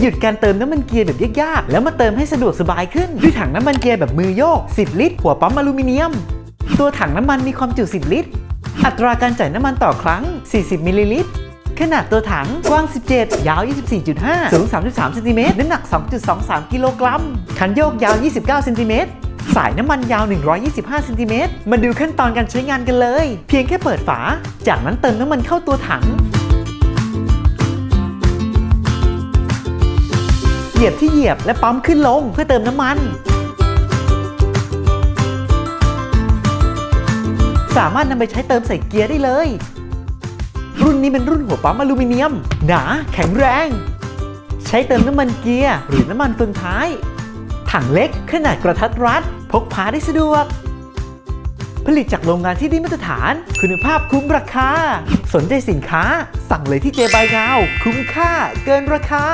หยุดการเติมน้ำมันเกียร์แบบยากๆ แล้วมาเติมให้สะดวกสบายขึ้น ด้วยถังน้ำมันเกียร์แบบมือโยก 10 ลิตร หัวปั๊มอลูมิเนียม ตัวถังน้ำมันมีความจุ 10 ลิตร อัตราการจ่ายน้ำมันต่อครั้ง 40 มิลลิลิตรขนาดตัวถังกว้าง 17 ยาว 24.5 สูง 33เซนติเมตร น้ำหนัก 2.23 กิโลกรัม คันโยกยาว 29เซนติเมตร สายน้ำมันยาว 125เซนติเมตร มาดูขั้นตอนการใช้งานกันเลย เพียงแค่เปิดฝา จากนั้นเติมน้ำมันเข้าตัวถัง เหยียบที่เหยียบและปั๊มขึ้นลงเพื่อเติมน้ำมัน สามารถนำไปใช้เติมใส่เกียร์ได้เลย รุ่นนี้เป็นรุ่นหัวปั๊มอลูมิเนียม หนาแข็งแรง ใช้เติมน้ำมันเกียร์หรือน้ำมันเฟืองท้าย ถังเล็กขนาดกระทัดรัด พกพาได้สะดวก ผลิตจากโรงงานที่ได้มาตรฐาน คุณภาพคุ้มราคา สนใจสินค้า สั่งเลยที่เจบายงาว คุ้มค่าเกินราคา